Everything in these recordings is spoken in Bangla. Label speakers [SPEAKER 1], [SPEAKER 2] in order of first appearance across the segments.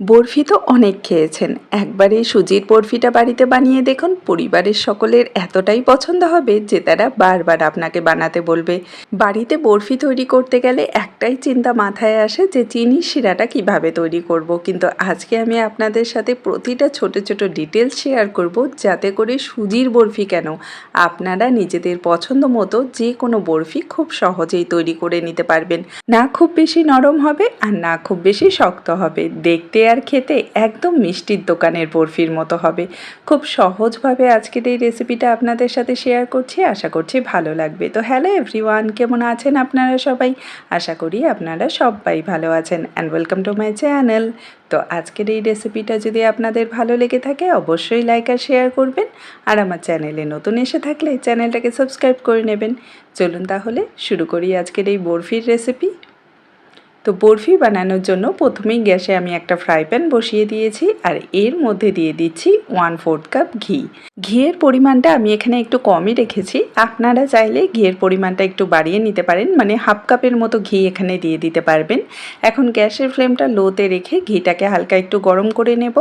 [SPEAKER 1] বরফি তো অনেক খেয়েছেন। একবারে সুজির বরফিটা বাড়িতে বানিয়ে দেখুন, পরিবারের সকলের এতটাই পছন্দ হবে যে তারা বারবার আপনাকে বানাতে বলবে। বাড়িতে বরফি তৈরি করতে গেলে একটাই চিন্তা মাথায় আসে যে চিনি শিরাটা কীভাবে তৈরি করব। কিন্তু আজকে আমি আপনাদের সাথে প্রতিটা ছোট ছোট ডিটেলস শেয়ার করব, যাতে করে সুজির বরফি কেন? আপনারা নিজেদের পছন্দ মতো যে কোনো বরফি খুব সহজেই তৈরি করে নিতে পারবেন। না খুব বেশি নরম হবে আর না খুব বেশি শক্ত হবে। দেখতে আর খেতে একদম মিষ্টির দোকানের বরফির মতো হবে। খুব সহজভাবে আজকের এই রেসিপিটা আপনাদের সাথে শেয়ার করছি, আশা করছি ভালো লাগবে। তো হ্যালো এভরিওয়ান কেমন আছেন আপনারা সবাই? আশা করি আপনারা সবাই ভালো আছেন and welcome to my channel তো আজকের এই রেসিপিটা যদি আপনাদের ভালো লেগে থাকে, অবশ্যই লাইক আর শেয়ার করবেন। আর আমার চ্যানেলে নতুন এসে থাকলে চ্যানেলটাকে সাবস্ক্রাইব করে নেবেন। চলুন তাহলে শুরু করি আজকের এই বরফির রেসিপি তো বরফি বানানোর জন্য প্রথমেই গ্যাসে আমি একটা ফ্রাই প্যান বসিয়ে দিয়েছি আর এর মধ্যে দিয়ে দিচ্ছি ওয়ান ফোর্থ কাপ ঘি। ঘিয়ের পরিমাণটা আমি এখানে একটু কমই রেখেছি। আপনারা চাইলে ঘিয়ের পরিমাণটা একটু বাড়িয়ে নিতে পারেন মানে হাফ কাপের মতো ঘি এখানে দিয়ে দিতে পারবেন। এখন গ্যাসের ফ্লেমটা লোতে রেখে ঘিটাকে হালকা একটু গরম করে নেব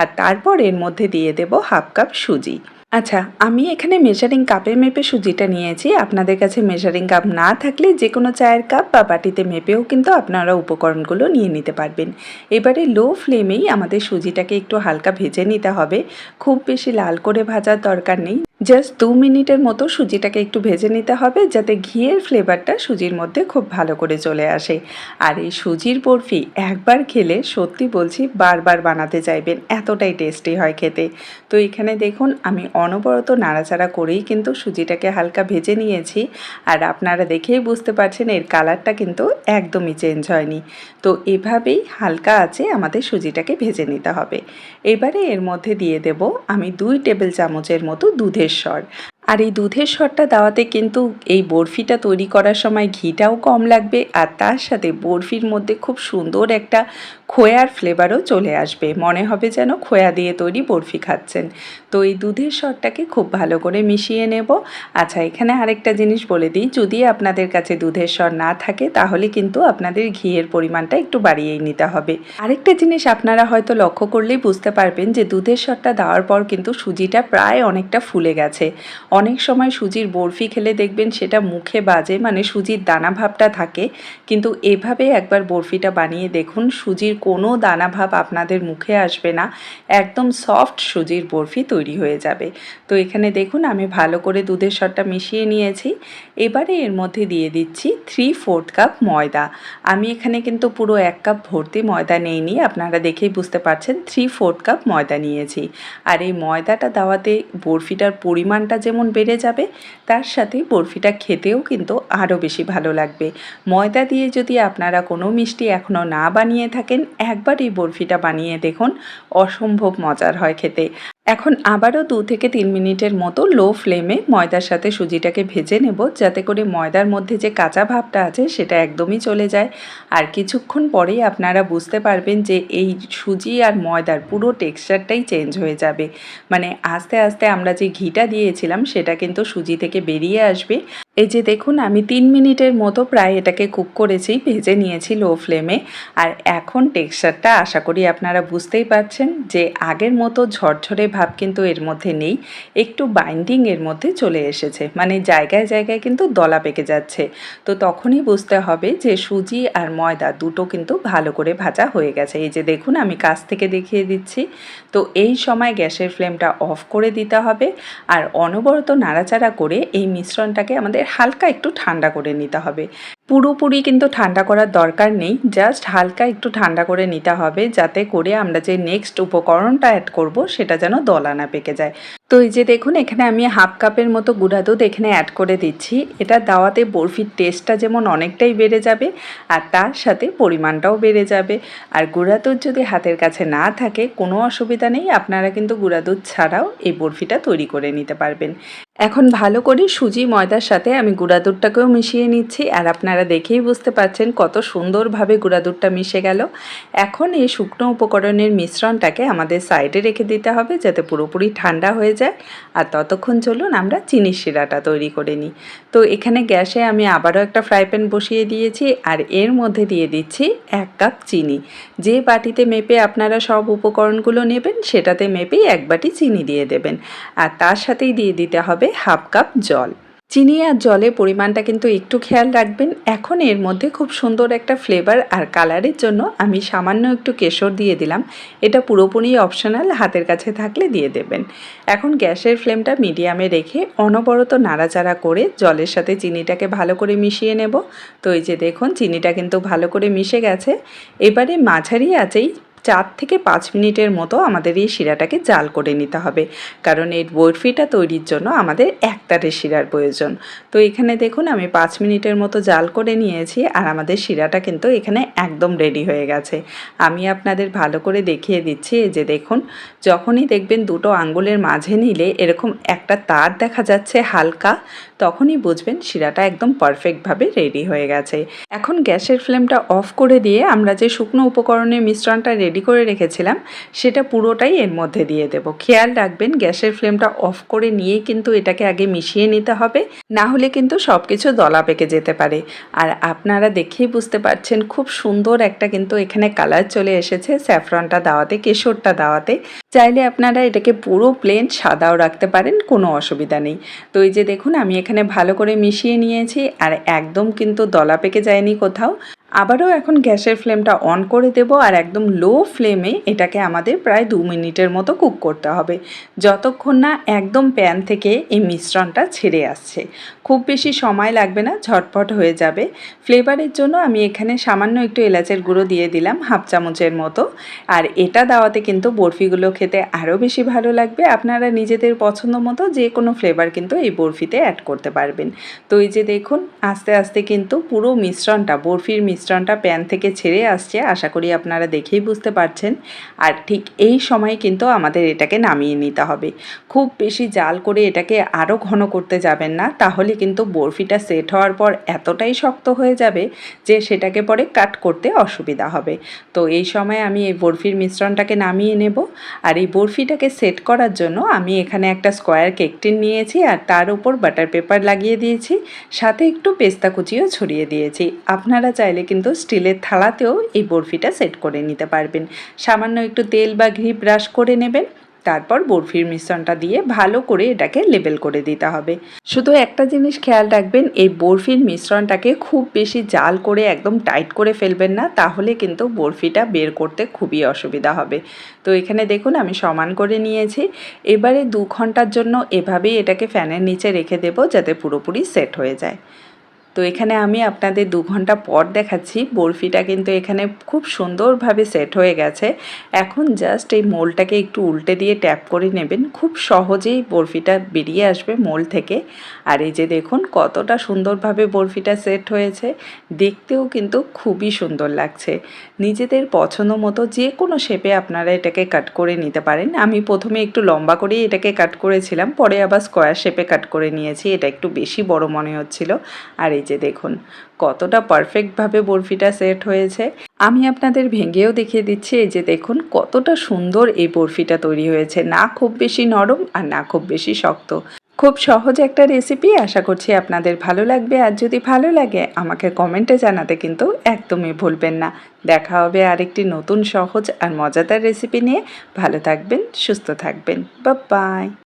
[SPEAKER 1] আর তারপর এর মধ্যে দিয়ে দেব হাফ কাপ সুজি। আচ্ছা আমি এখানে মেজারিং কাপে মেপে সুজিটা নিয়েছি। আপনাদের কাছে মেজারিং কাপ না থাকলে যে কোনো চায়ের কাপ বা বাটিতে মেপেও কিন্তু আপনারা উপকরণগুলো নিয়ে নিতে পারবেন। এবারে লো ফ্লেমেই আমাদের সুজিটাকে একটু হালকা ভেজে নিতে হবে। খুব বেশি লাল করে ভাজার দরকার নেই। জাস্ট দু মিনিটের মতো সুজিটাকে একটু ভেজে নিতে হবে যাতে ঘিয়ের ফ্লেভারটা সুজির মধ্যে খুব ভালো করে চলে আসে। আর এই সুজির বরফি একবার খেলে সত্যি বলছি বারবার বানাতে চাইবেন, এতটাই টেস্টি হয় খেতে। তো এখানে দেখুন, আমি অনবরত নাড়াচাড়া করেই কিন্তু সুজিটাকে হালকা ভেজে নিয়েছি। আর আপনারা দেখেই বুঝতে পারছেন, এর কালারটা কিন্তু একদমই চেঞ্জ হয়নি। তো এভাবেই হালকা আছে আমাদের সুজিটাকে ভেজে নিতে হবে। এবারে এর মধ্যে দিয়ে দেব আমি দুই টেবিল চামচের মতো দুধের স্বর আর এই দুধের সরটা দেওয়াতে কিন্তু এই বরফিটা তৈরি করার সময় ঘিটাও কম লাগবে আর তার সাথে বরফির মধ্যে খুব সুন্দর একটা খোয়ার ফ্লেভারও চলে আসবে। মনে হবে যেন খোয়া দিয়ে তৈরি বরফি খাচ্ছেন। তো এই দুধের সরটাকে খুব ভালো করে মিশিয়ে নেব। আচ্ছা এখানে আরেকটা জিনিস বলে দিই। যদি আপনাদের কাছে দুধের সর না থাকে, তাহলে কিন্তু আপনাদের ঘিয়ের পরিমাণটা একটু বাড়িয়েই নিতে হবে। আরেকটা জিনিস আপনারা হয়তো লক্ষ্য করলেই বুঝতে পারবেন যে দুধের সরটা দেওয়ার পর কিন্তু সুজিটা প্রায় অনেকটা ফুলে গেছে। অনেক সময় সুজির বরফি খেলে দেখবেন সেটা মুখে বাজে মানে সুজির দানা ভাবটা থাকে। কিন্তু এভাবে একবার বরফিটা বানিয়ে দেখুন, সুজির কোনো দানা ভাব আপনাদের মুখে আসবে না। একদম সফট সুজির বরফি তৈরি হয়ে যাবে। তো এখানে দেখুন, আমি ভালো করে দুধের সরটা মিশিয়ে নিয়েছি। এবারে এর মধ্যে দিয়ে দিচ্ছি থ্রি ফোর্থ কাপ ময়দা। আমি এখানে কিন্তু পুরো এক কাপ ভর্তি ময়দা নেইনি, আপনারা দেখেই বুঝতে পারছেন থ্রি ফোর্থ কাপ ময়দা নিয়েছি। আর এই ময়দাটা দেওয়াতে বরফিটার পরিমাণটা যেমন বেড়ে যাবে, তার সাথে বরফিটা খেতেও কিন্তু আরও বেশি ভালো লাগবে। ময়দা দিয়ে যদি আপনারা কোনো মিষ্টি এখনও না বানিয়ে থাকেন, একবার এই বরফিটা বানিয়ে দেখুন, অসম্ভব মজার হয় খেতে। এখন আবারও দু থেকে তিন মিনিটের মতো লো ফ্লেমে ময়দার সাথে সুজিটাকে ভেজে নেব, যাতে করে ময়দার মধ্যে যে কাঁচা ভাবটা আছে সেটা একদমই চলে যায়। আর কিছুক্ষণ পরেই আপনারা বুঝতে পারবেন যে এই সুজি আর ময়দার পুরো টেক্সচারটাই চেঞ্জ হয়ে যাবে। মানে আস্তে আস্তে আমরা যে ঘিটা দিয়েছিলাম সেটা কিন্তু সুজি থেকে বেরিয়ে আসবে। এই যে দেখুন, আমি তিন মিনিটের মতো প্রায় এটাকে কুক করেছি, ভেজে নিয়েছি লো ফ্লেমে। আর এখন টেক্সচারটা আশা করি আপনারা বুঝতেই পারছেন যে আগের মতো ঝরঝরে ভাব কিন্তু এর মধ্যে নেই, একটু বাইন্ডিং এর মধ্যে চলে এসেছে। মানে জায়গায় জায়গায় কিন্তু দলা পেকে যাচ্ছে। তো তখনই বুঝতে হবে যে সুজি আর ময়দা দুটো কিন্তু ভালো করে ভাজা হয়ে গেছে। এই যে দেখুন, আমি কাছ থেকে দেখিয়ে দিচ্ছি। তো এই সময় গ্যাসের ফ্লেমটা অফ করে দিতে হবে। আর অনবরত নাড়াচাড়া করে এই মিশ্রণটাকে আমাদের হালকা একটু ঠান্ডা করে নিতে হবে। পুরোপুরি কিন্তু ঠান্ডা করার দরকার নেই। জাস্ট হালকা একটু ঠান্ডা করে নিতে হবে যাতে করে আমরা যে নেক্সট উপকরণটা অ্যাড করব সেটা যেন দলা না পেকে যায়। তো এই যে দেখুন, এখানে আমি হাফ কাপের মতো গুঁড়া দুধ এখানে অ্যাড করে দিচ্ছি। এটা দাওয়াতে বরফির টেস্টটা যেমন অনেকটাই বেড়ে যাবে আর তার সাথে পরিমাণটাও বেড়ে যাবে। আর গুঁড়া দুধ যদি হাতের কাছে না থাকে, কোনো অসুবিধা নেই। আপনারা কিন্তু গুঁড়া দুধ ছাড়াও এই বরফিটা তৈরি করে নিতে পারবেন। এখন ভালো করে সুজি, ময়দার সাথে আমি গুঁড়া দুধটাকেও মিশিয়ে নিচ্ছি। আর আপনারা দেখেই বুঝতে পারছেন কত সুন্দরভাবে গুঁড়া দুধটা মিশে গেল। এখন এই শুকনো উপকরণের মিশ্রণটাকে আমাদের সাইডে রেখে দিতে হবে যাতে পুরোপুরি ঠান্ডা হয়ে যায়। আর ততক্ষণ চলুন আমরা চিনির শিরাটা তৈরি করে নিই। তো এখানে গ্যাসে আমি আবারও একটা ফ্রাই প্যান বসিয়ে দিয়েছি আর এর মধ্যে দিয়ে দিচ্ছি এক কাপ চিনি। যে বাটিতে মেপে আপনারা সব উপকরণগুলো নেবেন সেটাতে মেপেই এক বাটি চিনি দিয়ে দেবেন। আর তার সাথেই দিয়ে দিতে হবে হাফ কাপ জল। চিনি আর জলের পরিমাণটা কিন্তু একটু খেয়াল রাখবেন। এখন এর মধ্যে খুব সুন্দর একটা ফ্লেভার আর কালারের জন্য আমি সামান্য একটু কেশর দিয়ে দিলাম। এটা পুরোপুরি অপশনাল হাতের কাছে থাকলে দিয়ে দেবেন। এখন গ্যাসের ফ্লেমটা মিডিয়ামে রেখে অনবরত নাড়াচাড়া করে জলের সাথে চিনিটাকে ভালো করে মিশিয়ে নেব। তো এই যে দেখুন, চিনিটা কিন্তু ভালো করে মিশে গেছে। এবারে মাঝারি আছেই চার থেকে পাঁচ মিনিটের মতো আমাদের এই শিরাটাকে জাল করে নিতে হবে। কারণ এই বরফিটা তৈরির জন্য আমাদের একতারের শিরার প্রয়োজন। তো এখানে দেখুন, আমি পাঁচ মিনিটের মতো জাল করে নিয়েছি আর আমাদের শিরাটা কিন্তু এখানে একদম রেডি হয়ে গেছে। আমি আপনাদের ভালো করে দেখিয়ে দিচ্ছি যে দেখুন, যখনই দেখবেন দুটো আঙ্গুলের মাঝে নিলে এরকম একটা তার দেখা যাচ্ছে হালকা, তখনই বুঝবেন শিরাটা একদম পারফেক্টভাবে রেডি হয়ে গেছে। এখন গ্যাসের ফ্লেমটা অফ করে দিয়ে আমরা যে শুকনো উপকরণের মিশ্রণটা করে রেখেছিলাম, সেটা পুরোটাই এর মধ্যে দিয়ে দেব। খেয়াল রাখবেন, গ্যাসের ফ্লেমটা অফ করে নিয়ে কিন্তু এটাকে আগে মিশিয়ে নিতে হবে, না হলে কিন্তু সব কিছু দলা পেকে যেতে পারে। আর আপনারা দেখেই বুঝতে পারছেন, খুব সুন্দর একটা কিন্তু এখানে কালার চলে এসেছে, স্যাফরনটা দাওয়াতে, কেশরটা দাওয়াতে। চাইলে আপনারা এটাকে পুরো প্লেন সাদাও রাখতে পারেন, কোনো অসুবিধা নেই। তো এই যে দেখুন, আমি এখানে ভালো করে মিশিয়ে নিয়েছি, আর একদম কিন্তু দলা পেকে যায়নি কোথাও। আবারও এখন গ্যাসের ফ্লেমটা অন করে দেব আর একদম লো ফ্লেমে এটাকে আমাদের প্রায় দু মিনিটের মতো কুক করতে হবে। যতক্ষণ না একদম প্যান থেকে এই মিশ্রণটা ছেড়ে আসছে। খুব বেশি সময় লাগবে না, ঝটপট হয়ে যাবে। ফ্লেভারের জন্য আমি এখানে সামান্য একটু এলাচের গুঁড়ো দিয়ে দিলাম, হাফ চামচের মতো। আর এটা দেওয়াতে কিন্তু বরফিগুলো খেতে আরও বেশি ভালো লাগবে। আপনারা নিজেদের পছন্দ মতো যে কোনো ফ্লেভার কিন্তু এই বরফিতে অ্যাড করতে পারবেন। তো এই যে দেখুন, আস্তে আস্তে কিন্তু পুরো মিশ্রণটা বরফির মিশ্রণটা প্যান থেকে ছেড়ে আসছে, আশা করি আপনারা দেখেই বুঝতে পারছেন। আর ঠিক এই সময় কিন্তু আমাদের এটাকে নামিয়ে নিতে হবে। খুব বেশি জাল করে এটাকে আরও ঘন করতে যাবেন না, তাহলে কিন্তু বরফিটা সেট হওয়ার পর এতটাই শক্ত হয়ে যাবে যে সেটাকে পরে কাট করতে অসুবিধা হবে। তো এই সময় আমি এই বরফির মিশ্রণটাকে নামিয়ে নেব। আর এই বরফিটাকে সেট করার জন্য আমি এখানে একটা স্কোয়ার কেক টিন নিয়েছি আর তার উপর বাটার পেপার লাগিয়ে দিয়েছি। সাথে একটু পেস্তা কুচিও ছড়িয়ে দিয়েছি। আপনারা চাইলে কিন্তু স্টিলের থালাতেও এই বরফিটা সেট করে নিতে পারবেন। সামান্য একটু তেল বা ঘি ব্রাশ করে নেবেন, তারপর বরফির মিশ্রণটা দিয়ে ভালো করে এটাকে লেবেল করে দিতে হবে। শুধু একটা জিনিস খেয়াল রাখবেন, এই বরফির মিশ্রণটাকে খুব বেশি জাল করে একদম টাইট করে ফেলবেন না, তাহলে কিন্তু বরফিটা বের করতে খুবই অসুবিধা হবে। তো এখানে দেখুন, আমি সমান করে নিয়েছি। এবারে দু ঘণ্টার জন্য এভাবেই এটাকে ফ্যানের নিচে রেখে দেবো, যাতে পুরোপুরি সেট হয়ে যায়। তো এখানে আমি আপনাদের দু ঘণ্টা পর দেখাচ্ছি। বরফিটা কিন্তু এখানে খুব সুন্দরভাবে সেট হয়ে গেছে। এখন জাস্ট এই মোলটাকে একটু উল্টে দিয়ে ট্যাপ করে নেবেন। খুব সহজেই বরফিটা বেরিয়ে আসবে মোল থেকে। আর এই যে দেখুন, কতটা সুন্দরভাবে বরফিটা সেট হয়েছে। দেখতেও কিন্তু খুবই সুন্দর লাগছে। নিজেদের পছন্দ মতো যে কোনো শেপে আপনারা এটাকে কাট করে নিতে পারেন। আমি প্রথমে একটু লম্বা করেই এটাকে কাট করেছিলাম। পরে আবার স্কোয়ার শেপে কাট করে নিয়েছি। এটা একটু বেশি বড় মনে হচ্ছিল। আর এই যে দেখুন, কতটা পারফেক্টভাবে বরফিটা সেট হয়েছে। আমি আপনাদের ভেঙেও দেখিয়ে দিচ্ছি, এই যে দেখুন, কতটা সুন্দর এই বরফিটা তৈরি হয়েছে। না খুব বেশি নরম আর না খুব বেশি শক্ত। খুব সহজ একটা রেসিপি আশা করছি আপনাদের ভালো লাগবে। আর যদি ভালো লাগে, আমাকে কমেন্টে জানাতে কিন্তু একদমই ভুলবেন না। দেখা হবে আরেকটি নতুন সহজ আর মজাদার রেসিপি নিয়ে। ভালো থাকবেন, সুস্থ থাকবেন। বা বাই